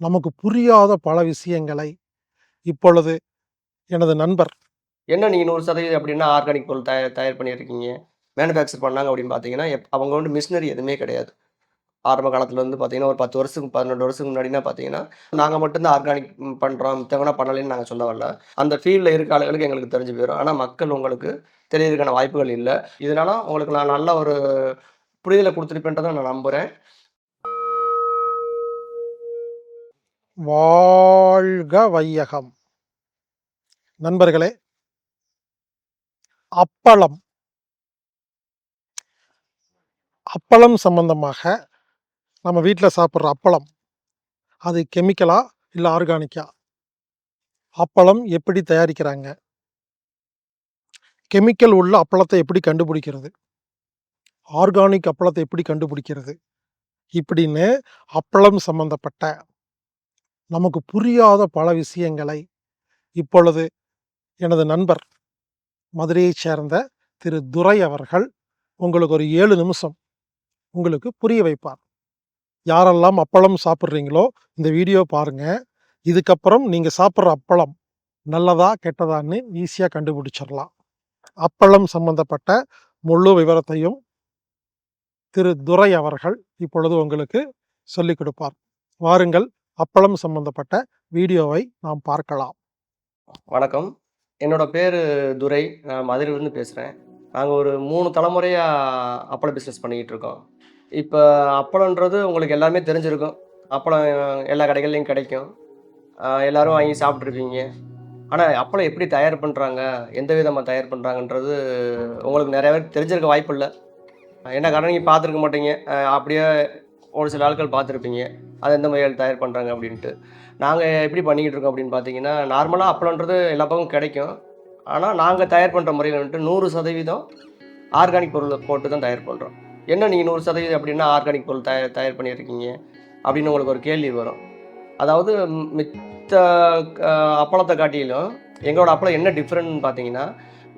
நமக்கு புரியாத பல விஷயங்களை இப்பொழுது எனது நண்பர் என்ன நீங்கள் நூறு சதவீதம் அப்படின்னா ஆர்கானிக் பொருள் தயார் தயார் பண்ணியிருக்கீங்க. மேனுஃபேக்சர் பண்ணாங்க அப்படின்னு பார்த்தீங்கன்னா, எப் அவங்க வந்து மிஷினரி எதுவுமே கிடையாது. ஆரம்ப காலத்தில் வந்து பார்த்தீங்கன்னா, ஒரு 10 வருஷத்துக்கு 12 வருஷத்துக்கு முன்னாடினா பார்த்தீங்கன்னா, நாங்கள் மட்டும்தான் ஆர்கானிக் பண்ணுறோம் பண்றோம். பண்ணலைன்னு நாங்கள் சொல்ல வரல. அந்த ஃபீல்டில் இருக்க ஆளுகளுக்கு எங்களுக்கு தெரிஞ்சு போயிடும் ஆனால் மக்கள் உங்களுக்கு தெரியறதுக்கான வாய்ப்புகள் இல்லை இதனால உங்களுக்கு நான் நல்ல ஒரு புரிதலை கொடுத்துருப்பேன்றதை நான் நம்புகிறேன் வாழ்க வையகம். நண்பர்களே அப்பளம். அப்பளம் சம்பந்தமாக நம்ம வீட்டில் சாப்பிட்ற அப்பளம். அது கெமிக்கலா? இல்லை ஆர்கானிக்கா? அப்பளம் எப்படி தயாரிக்கிறாங்க? கெமிக்கல் உள்ள அப்பளத்தை எப்படி கண்டுபிடிக்கிறது? ஆர்கானிக் அப்பளத்தை எப்படி கண்டுபிடிக்கிறது? இப்படின்னு அப்பளம் சம்பந்தப்பட்ட நமக்கு புரியாத பல விஷயங்களை இப்பொழுது எனது நண்பர் மதுரையைச் சேர்ந்த திரு துரை அவர்கள் உங்களுக்கு ஒரு ஏழு நிமிஷம் உங்களுக்கு புரிய வைப்பார். யாரெல்லாம் அப்பளம் சாப்பிட்றீங்களோ இந்த வீடியோ பாருங்க. இதுக்கப்புறம் நீங்கள் சாப்பிட்ற அப்பளம் நல்லதா? கெட்டதான்னு ஈஸியாக கண்டுபிடிச்சிடலாம். அப்பளம் சம்பந்தப்பட்ட முழு விவரத்தையும் திரு துரை அவர்கள் இப்பொழுது உங்களுக்கு சொல்லிக் கொடுப்பார். வாருங்கள் அப்பளம் சம்பந்தப்பட்ட வீடியோவை நாம் பார்க்கலாம். வணக்கம். என்னோட பேர் துரை. நான் மதுரையிலேருந்து பேசுகிறேன் நாங்கள் ஒரு மூணு தலைமுறையாக அப்பளம் பிஸ்னஸ் பண்ணிக்கிட்டு இருக்கோம். இப்போ அப்பளம்ன்றது உங்களுக்கு எல்லாமே தெரிஞ்சிருக்கும். அப்பளம் எல்லா கடைகள்லையும் கிடைக்கும். எல்லோரும் வாங்கி சாப்பிட்ருப்பீங்க ஆனால் அப்பளம் எப்படி தயார் பண்ணுறாங்க எந்த விதமாக தயார் பண்ணுறாங்கன்றது உங்களுக்கு நிறைய பேருக்கு தெரிஞ்சிருக்க இல்லை என்ன காரணம் நீங்கள் பார்த்துருக்க மாட்டீங்க. அப்படியே ஒரு சில ஆட்கள் பார்த்துருப்பீங்க. அது எந்த முறையில் தயார் பண்ணுறாங்க அப்படின்ட்டு. நாங்கள் எப்படி பண்ணிக்கிட்டு இருக்கோம் அப்படின்னு பார்த்தீங்கன்னா, நார்மலாக அப்பளம்ன்றது எல்லா பக்கமும் கிடைக்கும். ஆனால் நாங்கள் தயார் பண்ணுற முறையில் வந்துட்டு 100% ஆர்கானிக் பொருளை போட்டு தான் தயார் பண்ணுறோம் என்ன நீங்கள் நூறு சதவீதம் அப்படின்னா ஆர்கானிக் பொருள் தயார் தயார் பண்ணியிருக்கீங்க அப்படின்னு உங்களுக்கு ஒரு கேள்வி வரும். அதாவது மித்த அப்பளத்தை காட்டிலும் எங்களோட அப்பளம் என்ன டிஃப்ரெண்ட்னு பார்த்தீங்கன்னா,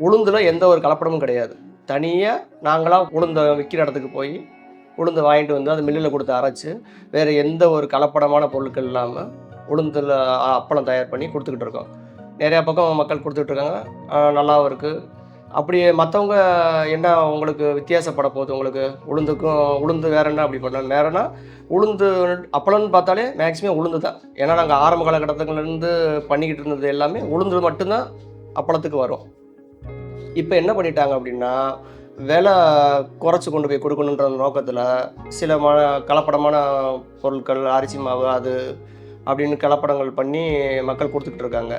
உளுந்தில் எந்த ஒரு கலப்படமும் கிடையாது. தனியாக நாங்களாக உளுந்த விற்கிற இடத்துக்கு போய் உளுந்து வாங்கிட்டு வந்து அத மில்லில் கொடுத்து அரைச்சு, வேறு எந்த ஒரு கலப்படமான பொருட்கள் இல்லாமல் உளுந்தில் அப்பளம் தயார் பண்ணி கொடுத்துக்கிட்டு இருக்கோம். நிறையா பக்கம் மக்கள் கொடுத்துட்ருக்காங்க நல்லாவும் இருக்குது அப்படி மற்றவங்க என்ன உங்களுக்கு வித்தியாசப்பட போகுது உங்களுக்கு? உளுந்துக்கும் உளுந்து வேற என்ன அப்படி பண்ண வேறனா உளுந்து அப்பளம்னு பார்த்தாலே மேக்ஸிமம் உளுந்து தான். ஏன்னா நாங்கள் ஆரம்ப காலகட்டத்துலேருந்து பண்ணிக்கிட்டு இருந்தது எல்லாமே உளுந்து மட்டும்தான் அப்பளத்துக்கு வரும். இப்போ என்ன பண்ணிட்டாங்க அப்படின்னா, விலை குறைச்சி கொண்டு போய் கொடுக்கணுன்ற நோக்கத்தில் சில ம கலப்படமான பொருட்கள், அரிசி மாவு அது அப்படின்னு கலப்படங்கள் பண்ணி மக்கள் கொடுத்துக்கிட்டு இருக்காங்க.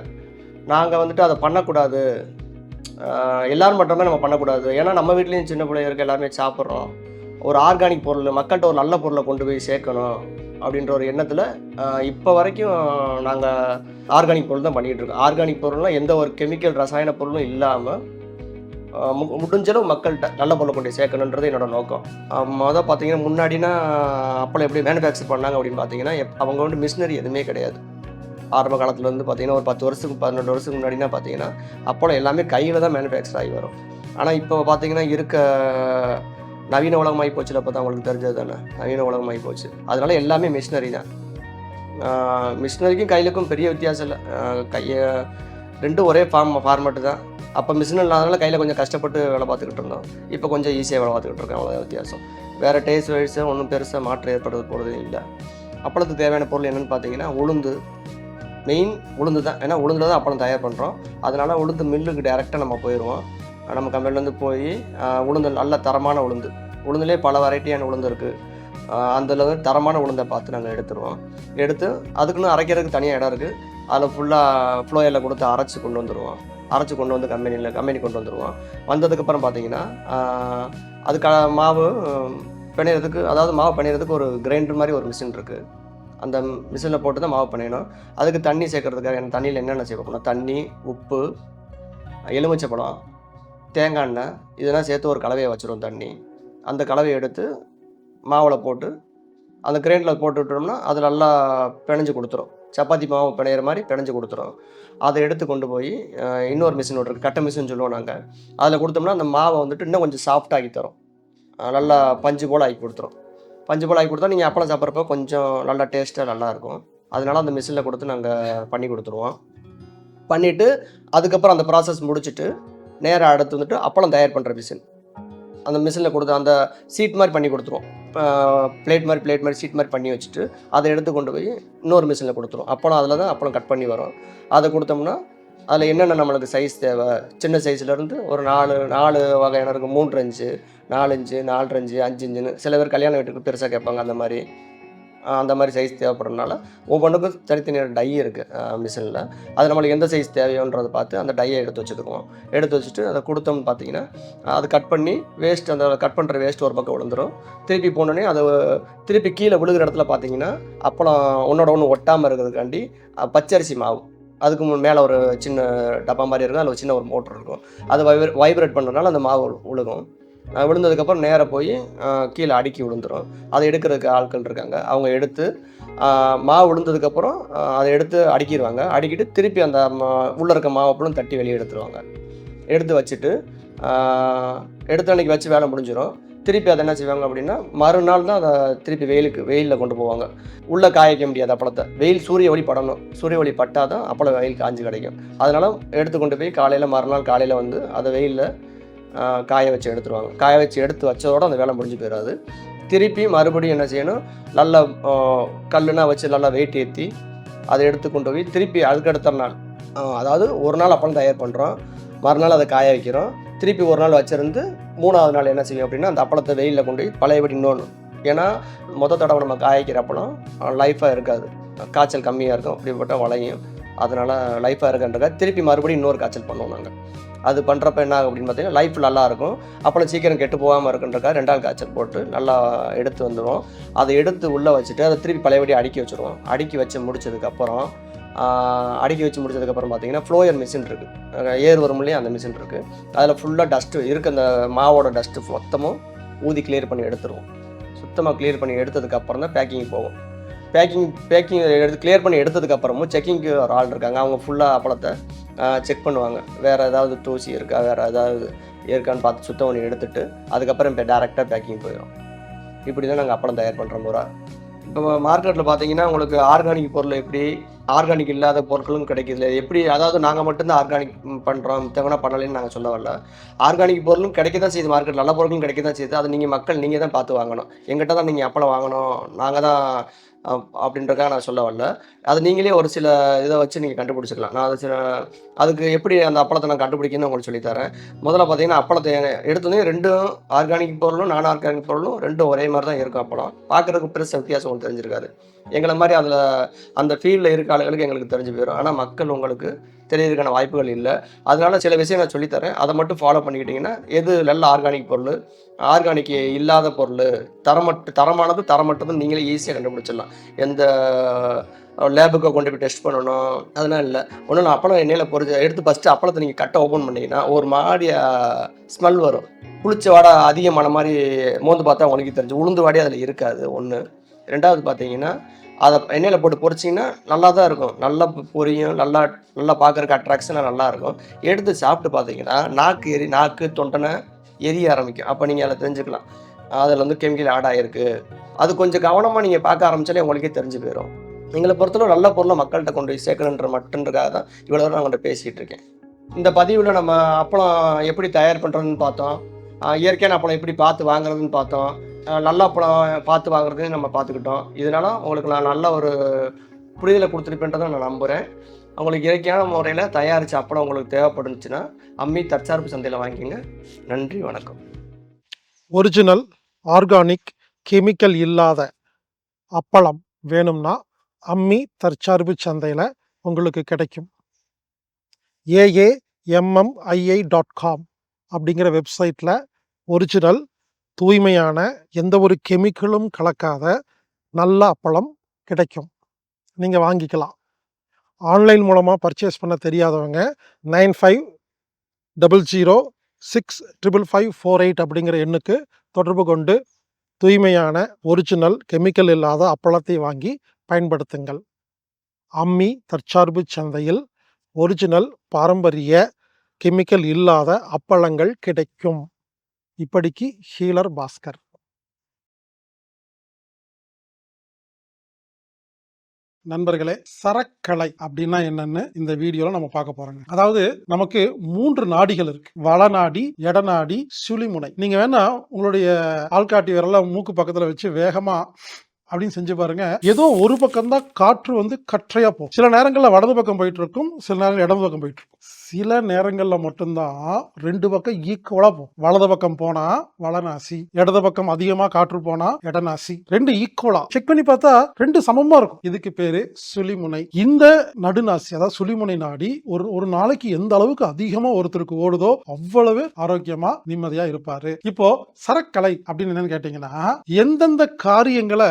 நாங்கள் வந்துட்டு அதை பண்ணக்கூடாது. எல்லோரும் மட்டுமே நம்ம பண்ணக்கூடாது. ஏன்னா நம்ம வீட்லேயும் சின்ன பிள்ளைங்க எல்லாருமே சாப்பிட்றோம் ஒரு ஆர்கானிக் பொருள் மக்கள்கிட்ட ஒரு நல்ல பொருளை கொண்டு போய் சேர்க்கணும். அப்படின்ற ஒரு எண்ணத்தில் இப்போ வரைக்கும் நாங்கள் ஆர்கானிக் பொருள் தான் பண்ணிகிட்டு இருக்கோம். ஆர்கானிக் பொருள்னால் எந்த ஒரு கெமிக்கல் ரசாயன பொருளும் இல்லாமல் முடிஞ்சளவு மு நல்ல பொருளை கொண்டு சேர்க்கணுன்றது என்னோட நோக்கம். மொதல் பார்த்தீங்கன்னா, முன்னாடினா அப்பளம் எப்படி மேனுஃபேக்சர் பண்ணாங்க அப்படின்னு பார்த்தீங்கன்னா, எப் அவங்க வந்து மிஷினரி எதுவுமே கிடையாது. ஆரம்ப காலத்தில் வந்து பார்த்தீங்கன்னா, ஒரு 10 வருஷத்துக்கு 12 வருஷத்துக்கு முன்னாடினா பார்த்தீங்கன்னா, அப்பளம் எல்லாமே கையில் தான் மேனுஃபேக்சர் ஆகி வரும். ஆனால் இப்போ பார்த்தீங்கன்னா, இருக்க நவீன உலகம் போச்சு அப்போ தான் உங்களுக்கு தெரிஞ்சது தானே. நவீன உலகமாகி போச்சு. அதனால எல்லாமே மிஷினரி தான். மிஷினரிக்கும் கையிலுக்கும் பெரிய வித்தியாசம் இல்லை கையை ரெண்டும் ஒரே ஃபார்ம் ஃபார்மெட்டு தான். அப்போ மிஷின் இல்லாதனால கையில் கொஞ்சம் கஷ்டப்பட்டு வேலை பார்த்துக்கிட்டு இருந்தோம். இப்போ கொஞ்சம் ஈஸியாக வேலை பார்த்துக்கிட்டு இருக்கோம். அவ்வளோ வித்தியாசம். வேறு டேஸ்ட் வைஸாக ஒன்றும் பெருசாக மாற்றம் ஏற்படுறது போகிறது இல்லை அப்பளத்துக்கு தேவையான பொருள் என்னென்னு பார்த்தீங்கன்னா, உளுந்து. மெயின் உளுந்து தான். ஏன்னா உளுந்தில் தான் அப்பளம் தயார் பண்ணுறோம் அதனால் உளுந்து மில்லுக்கு டேரெக்டாக நம்ம போயிடுவோம் நம்ம கம்பெனிலேருந்து போய் உளுந்து நல்ல தரமான உளுந்து. உளுந்துலேயே பல வெரைட்டியான உளுந்து இருக்குது அதில் வந்து தரமான உளுந்தை பார்த்து நாங்கள் எடுத்துருவோம். எடுத்து அதுக்குன்னு அரைக்கிறதுக்கு தனியாக இடம் இருக்குது அதில் ஃபுல்லாக ஃப்ளோயரில் கொடுத்து அரைச்சி கொண்டு வந்துடுவோம் அரைச்சி கொண்டு வந்து கம்பெனியில் கம்பெனி கொண்டு வந்துடுவோம் வந்ததுக்கப்புறம் பார்த்தீங்கன்னா, அ அதுக்கான மாவு பிணையிறதுக்கு அதாவது மாவு பிணையிறதுக்கு ஒரு கிரைண்டர் மாதிரி ஒரு மிஷின் இருக்குது அந்த மிஷினில் போட்டு தான் மாவு பிணையணும். அதுக்கு தண்ணி சேர்க்கறதுக்காக எனக்கு தண்ணியில் என்னென்ன சேர்க்கணும்னா, தண்ணி, உப்பு, எலுமிச்சப்பழம், தேங்காய் எண்ணெய் இதெல்லாம் சேர்த்து ஒரு கலவையை வச்சுருவோம் தண்ணி. அந்த கலவையை எடுத்து மாவில் போட்டு, அந்த கிரைண்டர்ல போட்டு விட்டோம்னா, அது நல்லா பிணைஞ்சு கொடுத்துரும் சப்பாத்தி மாவு பிணையிற மாதிரி பிணைஞ்சு கொடுத்துரும் அதை எடுத்து கொண்டு போய் இன்னொரு மிஷின் ஒண்ணு இருக்கு. கட்ட மிஷின் சொல்லுவோம் நாங்கள் அதில் கொடுத்தோம்னா அந்த மாவை வந்துட்டு இன்னும் கொஞ்சம் சாஃப்டாகி ஆக்கி தரும். நல்லா பஞ்சு போல் ஆக்கி கொடுத்துரும் பஞ்சு போல் ஆக்கி கொடுத்தா நீங்கள் அப்பளம் சாப்பிட்றப்ப கொஞ்சம் நல்லா டேஸ்ட்டாக நல்லாயிருக்கும். அதனால அந்த மிஷினில் கொடுத்து நாங்கள் பண்ணி கொடுத்துருவோம் பண்ணிவிட்டு அதுக்கப்புறம் அந்த ப்ராசஸ் முடிச்சுட்டு நேராக அடுத்து வந்துட்டு அப்பளம் தயார் பண்ணுற மிஷின் அந்த மிஷினில் கொடுத்து அந்த சீட் மாதிரி பண்ணி கொடுத்துருவோம் பிளேட் மாதிரி பிளேட் மாதிரி சீட் மாதிரி பண்ணி வச்சுட்டு அதை எடுத்து கொண்டு போய் இன்னொரு மிஷினில் கொடுத்துருவோம் அப்பளம் அதில் தான் அப்பளம் கட் பண்ணி வரும். அதை கொடுத்தோம்னா அதில் என்னென்ன நம்மளுக்கு சைஸ் தேவை? சின்ன சைஸ்லேருந்து ஒரு நாலு நாலு வகையான இருக்கும் மூன்று அஞ்சு நாலு இன்ச்சு அஞ்சு இஞ்சுன்னு சில பேர் கல்யாண வீட்டுக்கு பெருசாக கேட்பாங்க அந்த மாதிரி. அந்த மாதிரி சைஸ் தேவைப்படுறதுனால ஒவ்வொன்றுக்கும் தனித்தனியாக டை இருக்குது மிஷினில் அது நம்மளுக்கு எந்த சைஸ் தேவையோன்றதை பார்த்து அந்த டையை எடுத்து வச்சுக்குவோம் எடுத்து வச்சுட்டு அதை கொடுத்தோம்னு பார்த்தீங்கன்னா அது கட் பண்ணி வேஸ்ட் அந்த கட் பண்ணுற வேஸ்ட் ஒரு பக்கம் விழுந்துரும். திருப்பி போனோடனே அதை திருப்பி கீழே விழுகிற இடத்துல பார்த்தீங்கன்னா அப்பளம் ஒன்றோட ஒன்று ஒட்டாமல் இருக்கிறதுக்காண்டி பச்சரிசி மாவு. அதுக்கு முன் மேலே ஒரு சின்ன டப்பா மாதிரி இருக்கும். அதில் ஒரு சின்ன ஒரு மோட்டர் இருக்கும். அது வைப்ரேட் பண்ணுறதுனால அந்த மாவு விழுகும் விழுந்ததுக்கப்புறம் நேராக போய் கீழே அடுக்கி விழுந்துடும் அதை எடுக்கிறதுக்கு ஆட்கள் இருக்காங்க. அவங்க எடுத்து மாவு விழுந்ததுக்கப்புறம் அதை எடுத்து அடுக்கிடுவாங்க அடுக்கிட்டு திருப்பி அந்த மா- இருக்க மாவு தட்டி வெளியே எடுத்துருவாங்க. எடுத்து வச்சுட்டு எடுத்த அன்னைக்கு வச்சு வேலை முடிஞ்சிடும் திருப்பி அதை என்ன செய்வாங்க அப்படின்னா மறுநாள் தான் அதை திருப்பி வெயிலுக்கு வெயிலில் கொண்டு போவாங்க. உள்ளே காய வைக்க முடியாது அப்பளத்தை. வெயில் சூரிய ஒளி படணும். சூரிய ஒளி பட்டால் தான் அப்பளம் வெயில் காஞ்சு கிடைக்கும். அதனால் எடுத்து கொண்டு போய் காலையில் மறுநாள் காலையில் வந்து அதை வெயிலில் காய வச்சு எடுத்துருவாங்க. காய வச்சு எடுத்து வச்சதோட அந்த வேலை முடிஞ்சு போயிடாது திருப்பி மறுபடியும் என்ன செய்யணும்? நல்ல கல்லுனா வச்சு நல்லா வெயிட் ஏற்றி அதை எடுத்து கொண்டு போய் திருப்பி அதுக்கடுத்த நாள் அதாவது ஒரு நாள் அப்பளம் தயார் பண்ணுறோம் மறுநாள் அதை காய வைக்கிறோம். திருப்பி ஒரு நாள் வச்சுருந்து மூணாவது நாள் என்ன செய்யும் அப்படின்னா அந்த அப்பளத்தை வெயிலில் கொண்டு போய் பழையபடி இன்னொன்று ஏன்னா மொத்த தடவை நம்ம காய வைக்கிற அப்பளம் லைஃபாக இருக்காது. காய்ச்சல் கம்மியாக இருக்கும். அப்படிப்பட்ட வளையும். அதனால் லைஃபாக இருக்குன்றக்காக திருப்பி மறுபடியும் இன்னொரு காய்ச்சல் பண்ணுவோம் நாங்கள் அது பண்ணுறப்ப என்ன ஆகும் அப்படின்னு பார்த்தீங்கன்னா லைஃப் நல்லாயிருக்கும் அப்புறம் சீக்கிரம் கெட்டு போகாமல் இருக்குன்றக்காக ரெண்டாவது காய்ச்சல் போட்டு நல்லா எடுத்து வந்துடுவோம். அதை எடுத்து உள்ளே வச்சுட்டு அதை திருப்பி பழையபடி அடுக்கி வச்சுருவோம். அடுக்கி வச்சு முடிச்சதுக்கப்புறம் அடுக்கி வச்சு முடிச்சதுக்கப்புறம் பார்த்தீங்கன்னா ஃப்ளோயர் மிஷின் இருக்குது ஏர் வரும் இல்லையா அந்த மிஷின் இருக்குது அதில் ஃபுல்லாக டஸ்ட்டு இருக்க. அந்த மாவோட டஸ்ட்டு மொத்தமும் ஊதி கிளியர் பண்ணி எடுத்துருவோம். சுத்தமாக கிளியர் பண்ணி எடுத்ததுக்கப்புறம் தான் பேக்கிங் போகும் பேக்கிங் பேக்கிங் எடுத்து கிளியர் பண்ணி எடுத்ததுக்கப்புறமும் செக்கிங்க்கு ஒரு ஆள் இருக்காங்க. அவங்க ஃபுல்லாக அப்பளத்தை செக் பண்ணுவாங்க. வேறு ஏதாவது தூசி இருக்கா? வேறு ஏதாவது இருக்கான்னு பார்த்து சுத்தம் பண்ணி எடுத்துட்டு அதுக்கப்புறம் இப்போ டேரெக்டாக பேக்கிங் போயிடும் இப்படி தான் நாங்கள் அப்பளம் தயார் பண்ணுற முறை இப்போ மார்க்கெட்டில் பார்த்தீங்கன்னா உங்களுக்கு ஆர்கானிக் பொருள் எப்படி ஆர்கானிக் இல்லாத பொருட்களும் கிடைக்குது எப்படி அதாவது நாங்கள் மட்டும்தான் ஆர்கானிக் பண்ணுறோம் மித்தவனா பண்ணலைன்னு நாங்கள் சொல்ல வரல. ஆர்கானிக் பொருளும் கிடைக்க தான் செய்யுது மார்க்கெட் நல்ல பொருளும் கிடைக்க தான் செய்யுது. அது நீங்கள் மக்கள் நீங்கள் தான் பார்த்து வாங்கணும். எங்கிட்ட தான் நீங்கள் அப்பளம் வாங்கணும். நாங்கள் தான் அப்படின்றக்காக நான் சொல்ல வரல. அது நீங்களே ஒரு சில இதை வச்சு நீங்கள் கண்டுபிடிச்சிக்கலாம். நான் அது சில அதுக்கு எப்படி அந்த அப்பளத்தை நான் கண்டுபிடிக்கணும்னு உங்களுக்கு சொல்லித்தரேன் முதல்ல பார்த்தீங்கன்னா அப்பளத்தை எடுத்தோடனே ரெண்டும் ஆர்கானிக் பொருளும் நான் ஆர்கானிக் பொருளும் ரெண்டும் ஒரே மாதிரி தான் இருக்கும் அப்பளம். பார்க்குறதுக்கு பெருசு வித்தியாசம் உங்களுக்கு தெரிஞ்சிருக்காது. எங்களை மாதிரி அதில் அந்த ஃபீல்டில் இருக்க ஆளுகளுக்கு எங்களுக்கு தெரிஞ்சு போயிடும் ஆனால் மக்கள் உங்களுக்கு தெரியறதுக்கான வாய்ப்புகள் இல்லை. அதனால சில விஷயம் நான் சொல்லித்தரேன். அதை மட்டும் ஃபாலோ பண்ணிக்கிட்டிங்கன்னா எது நல்ல ஆர்கானிக் பொருள் ஆர்கானிக் இல்லாத பொருள் தரமட்டு தரமானது தரமட்டதும் நீங்களே ஈஸியாக கண்டுபிடிச்சிடலாம். எந்த லேபுக்கு கொண்டு போய் டெஸ்ட் பண்ணணும் அதெல்லாம் இல்லை. ஒன்றும் நான் அப்பளம் எண்ணெயில் பொறிச்சு எடுத்து ஃபஸ்ட்டு அப்பளத்தை நீங்கள் கட்டை ஓப்பன் பண்ணிங்கன்னா ஒரு மாதிரியா ஸ்மெல் வரும். புளிச்ச வாடை அதிகமான மாதிரி மோந்து பார்த்தா உனக்கு தெரிஞ்சு உளுந்து வாடி அதில் இருக்காது ஒன்று ரெண்டாவது பார்த்தீங்கன்னா அதை எண்ணெயில் போட்டு பொறிச்சிங்கன்னா நல்லா தான் இருக்கும். நல்லா பொரியும் நல்லா நல்லா பார்க்குறக்கு அட்ராக்ஷனாக நல்லா இருக்கும். எடுத்து சாப்பிட்டு பார்த்தீங்கன்னா நாக்கு எரி நாக்கு தொண்டனை எரிய ஆரம்பிக்கும். அப்போ நீங்கள் அதை தெரிஞ்சுக்கலாம். அதில் வந்து கெமிக்கல் ஆட் ஆகிருக்கு அது கொஞ்சம் கவனமாக நீங்கள் பார்க்க ஆரம்பிச்சாலே உங்களுக்கே தெரிஞ்சு போயிடும் எங்களை பொறுத்தளவு நல்ல பொருளை மக்கள்கிட்ட கொண்டு போய் சேர்க்கணுன்ற மட்டுன்றக்காக தான் இவ்வளோ தூரம் நான் உங்கள்கிட்ட பேசிகிட்டு இருக்கேன். இந்த பதிவில் நம்ம அப்பளம் எப்படி தயார் பண்ணுறதுன்னு பார்த்தோம். இயற்கையான அப்பளம் எப்படி பார்த்து வாங்குறதுன்னு பார்த்தோம். நல்ல அப்பளம் பார்த்து வாங்குறதையும் நம்ம பார்த்துக்கிட்டோம். இதனால உங்களுக்கு நான் நல்ல ஒரு புரிதலை கொடுத்துருப்பேன்றதை நான் நம்புகிறேன் உங்களுக்கு இயற்கையான முறையில் தயாரித்த அப்படம் உங்களுக்கு தேவைப்படுச்சுன்னா அம்மி தற்சார்பு சந்தையில் வாங்கிக்கோங்க. நன்றி வணக்கம். ஒரிஜினல் ஆர்கானிக் கெமிக்கல் இல்லாத அப்பளம் வேணும்னா அம்மி தற்சார்பு சந்தையில் உங்களுக்கு கிடைக்கும். ஏஏஎம்எம்ஐஐ டாட் காம் அப்படிங்கிற வெப்சைட்டில் ஒரிஜினல் தூய்மையான எந்த ஒரு கெமிக்கலும் கலக்காத நல்ல அப்பளம் கிடைக்கும். நீங்கள் வாங்கிக்கலாம். ஆன்லைன் மூலமாக பர்ச்சேஸ் பண்ண தெரியாதவங்க nine five double zero six triple five four eight அப்படிங்கிற எண்ணுக்கு தொடர்பு கொண்டு தூய்மையான ஒரிஜினல் கெமிக்கல் இல்லாத அப்பளத்தை வாங்கி பயன்படுத்துங்கள். அம்மி தற்சார்பு சந்தையில் ஒரிஜினல் பாரம்பரிய கெமிக்கல் இல்லாத அப்பளங்கள் கிடைக்கும். இப்படிக்கு ஹீலர் பாஸ்கர். நண்பர்களே சரக்கலை அப்படின்னா என்னன்னு இந்த வீடியோல நம்ம பார்க்க போறோங்க. அதாவது நமக்கு மூன்று நாடிகள் இருக்கு. வளநாடி எடநாடி சுழிமுனை. நீங்க வேணா உங்களுடைய ஆள்காட்டி விரல மூக்கு பக்கத்துல வச்சு வேகமா அப்படின்னு செஞ்சு பாருங்க. ஏதோ ஒரு பக்கம் தான் காற்று வந்து கற்றையா போகும். சில நேரங்களில் வடது பக்கம் போயிட்டு இருக்கும் சில நேரங்கள் இடது பக்கம் போயிட்டு இருக்கும். சில நேரங்களில் மட்டும்தான் ரெண்டு பக்கம் ஈக்குவலா போகும் வலது பக்கம் போனால் வளநாசி இடது பக்கம் அதிகமாக காற்று போனால் இடநாசி. ரெண்டு ஈக்குவலாக செக் பண்ணி பார்த்தா ரெண்டு சமமாக இருக்கும். இதுக்கு பேர் சுழிமுனை. இந்த நடுநாசி அதாவது சுழிமுனை நாடி ஒரு ஒரு நாளைக்கு எந்த அளவுக்கு அதிகமாக ஒருத்தருக்கு ஓடுதோ அவ்வளவு ஆரோக்கியமாக நிம்மதியாக இருப்பார். இப்போ சரக்கலை அப்படின்னு என்னன்னு கேட்டிங்கன்னா எந்தெந்த காரியங்களை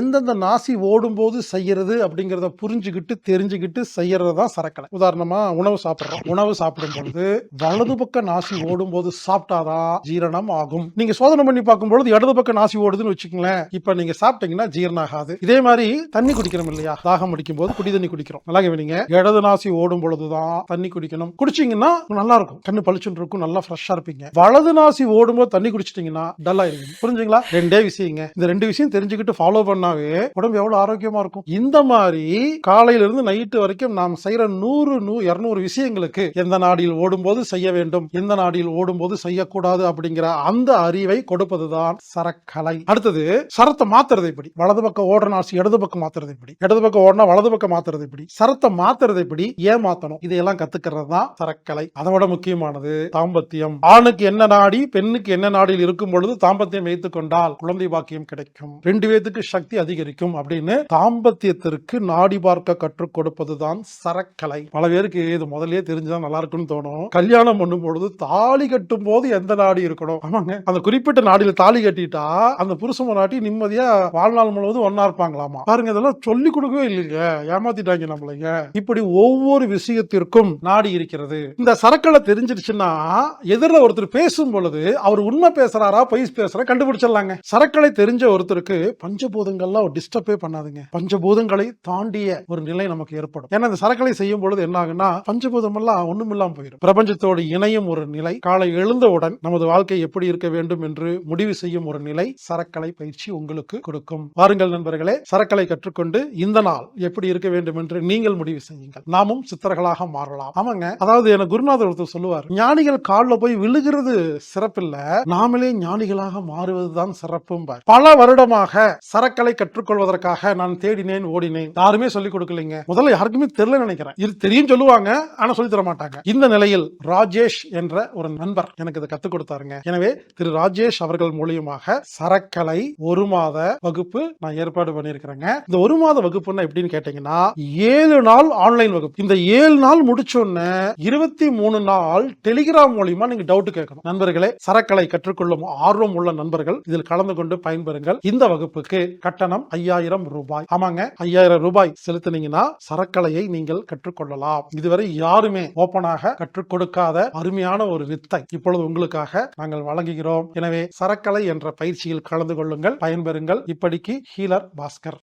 எந்தெந்த நாசி ஓடும்போது செய்யறது அப்படிங்கிறத புரிஞ்சுக்கிட்டு தெரிஞ்சுக்கிட்டு செய்யறது தான் சரக்கலை. உதாரணமாக உணவு சாப்பிட்றோம். உணவு சாப்பிடும் பொழுது வலது பக்க நாசி ஓடும்போது சாப்பிட்டாதான் ஜீரணம் ஆகும். நீங்க சோதனை பண்ணி பார்க்கும் பொழுது இடது பக்க நாசி ஓடுதுன்னு வச்சுக்கங்களேன். இப்ப நீங்க சாப்பிட்டீங்கன்னா ஜீரணம் ஆகாது. இதே மாதிரி தண்ணி குடிக்கிறோம் இல்லையா? தாகம் அடிக்கும் போது குடி தண்ணி குடிக்கிறோம். நல்லா கவனிங்க இடது நாசி ஓடும் பொழுதுதான் தண்ணி குடிக்கணும். குடிச்சீங்கன்னா நல்லா இருக்கும் கண்ணு பளிச்சுன்னு இருக்கும். நல்லா ஃப்ரெஷ்ஷா இருப்பீங்க. வலது நாசி ஓடும்போது தண்ணி குடிச்சிட்டீங்கன்னா டல்லா இருக்கும் புரிஞ்சுங்களா? ரெண்டே விஷயங்க. இந்த ரெண்டு விஷயம் தெரிஞ்சுக்கிட்டு ஃபாலோ பண்ணாவே உடம்பு எவ்வளவு ஆரோக்கியமா இருக்கும். இந்த மாதிரி காலையில இருந்து நைட்டு வரைக்கும் நாம் செய்யற நூறு நூ இருநூறு விஷயங்களுக்கு எந்த நாடியில் ஓடும்போது செய்ய வேண்டும் எந்த நாடியில் ஓடும்போது செய்யக்கூடாது அப்படிங்கிற அந்த அறிவை கொடுப்பதுதான் சரக்கலை. அடுத்தது சரத்தை மாத்துறது எப்படி? வலது பக்கம் ஓடுற நாசி இடது பக்கம் மாத்துறது எப்படி? இடது பக்கம் ஓடினா வலது பக்கம் மாத்துறது எப்படி? சரத்தை மாத்துறது எப்படி? ஏன் மாத்தணும் இதையெல்லாம் கத்துக்கிறது தான் சரக்கலை. அதை விட முக்கியமானது தாம்பத்தியம். ஆணுக்கு என்ன நாடி பெண்ணுக்கு என்ன நாடியில் இருக்கும் பொழுது தாம்பத்தியம் வைத்துக் கொண்டால் குழந்தை பாக்கியம் கிடைக்கும். ரெண்டு பேத்துக்கு சக்தி அதிகரிக்கும் அப்படின்னு தாம்பத்தியத்திற்கு நாடி பார்க்க கற்றுக் கொடுப்பதுதான் சரக்கலை. பல பேருக்கு இது தெரிஞ்சு செஞ்சா நல்லா இருக்கும்னு தோணும். கல்யாணம் பண்ணும் பொழுது தாலி கட்டும் போது எந்த நாடி இருக்கணும்? ஆமாங்க. அந்த குறிப்பிட்ட நாடியில் தாலி கட்டிட்டா அந்த புருஷ நாட்டி நிம்மதியா வாழ்நாள் முழுவதும் ஒன்னா இருப்பாங்களாமா? பாருங்க இதெல்லாம் சொல்லி கொடுக்கவே இல்லைங்க. ஏமாத்திட்டாங்க நம்மளைங்க. இப்படி ஒவ்வொரு விஷயத்திற்கும் நாடி இருக்கிறது. இந்த சரக்களை தெரிஞ்சிருச்சுன்னா எதிரில் ஒருத்தர் பேசும் பொழுது அவர் உண்மை பேசுறாரா பொய் பேசுறா கண்டுபிடிச்சிடலாங்க. சரக்களை தெரிஞ்ச ஒருத்தருக்கு பஞ்சபூதங்கள்லாம் டிஸ்டர்பே பண்ணாதுங்க. பஞ்சபூதங்களை தாண்டிய ஒரு நிலை நமக்கு ஏற்படும். ஏன்னா இந்த சரக்களை செய்யும் பொழுது என்ன ஆகுன்னா பஞ்சபூதம் எல்லாம் ஒண்ணும் இல்லாம போயிடும் பிரபஞ்சத்தோடு இணையும் ஒரு நிலை காலை எழுந்தவுடன் நமது வாழ்க்கை எப்படி இருக்க வேண்டும் என்று முடிவு செய்யும் ஒரு நிலை சரக்கலை பயிற்சி உங்களுக்கு கொடுக்கும். வாருங்கள் நண்பர்களே சரக்கலை கற்றுக்கொண்டு இந்த நாள் எப்படி இருக்க வேண்டும் என்று நீங்கள் முடிவு செய்யுங்கள். நாமும் சித்தர்களாக மாறலாம். ஆமாங்க. அதாவது என குருநாதர் ஒருத்தர் சொல்லுவார் ஞானிகள் காலில் போய் விழுகிறது சிறப்பில்ல நாமளே ஞானிகளாக மாறுவதுதான் சிறப்பும் பல வருடமாக சரக்கலை கற்றுக்கொள்வதற்காக நான் தேடினேன் ஓடினேன். யாருமே சொல்லிக் கொடுக்கலைங்க. முதல்ல யாருக்குமே தெரியல நினைக்கிறேன். இது தெரியும் சொல்லுவாங்க ஆனா சொல்லி தர மாட்டாங்க இந்த நிலையில் ராஜேஷ் என்ற ஒரு நண்பர் எனக்கு இதை கத்துக் கொடுத்தாருங்க. எனவே திரு ராஜேஷ் அவர்கள் மூலியமாக சரக்கலை ஒரு மாத வகுப்பு நான் ஏற்பாடு பண்ணியிருக்கிறேங்க. இந்த ஒரு மாத வகுப்புன்னா எப்படின்னு கேட்டீங்கன்னா ஏழு நாள் ஆன்லைன் வகுப்பு. இந்த ஏழு நாள் முடிச்சோன்னு இருபத்தி மூணு நாள் டெலிகிராம் மூலியமா நீங்க டவுட் கேட்கணும். நண்பர்களே சரக்கலை கற்றுக்கொள்ளும் ஆர்வம் உள்ள நண்பர்கள் இதில் கலந்து கொண்டு பயன்பெறுங்கள். இந்த வகுப்புக்கு கட்டணம் ஐயாயிரம் ரூபாய். ஆமாங்க ஐயாயிரம் ரூபாய் செலுத்தினீங்கன்னா சரக்கலையை நீங்கள் கற்றுக்கொள்ளலாம். இதுவரை யாருமே ஓப்பனாக கற்றுக் கொடுக்காத அருமையான ஒரு வித்தை இப்பொழுது உங்களுக்காக நாங்கள் வழங்குகிறோம். எனவே சரக்கலை என்ற பயிற்சியில் கலந்து கொள்ளுங்கள். பயன்பெறுங்கள். இப்படிக்கு ஹீலர் பாஸ்கர்.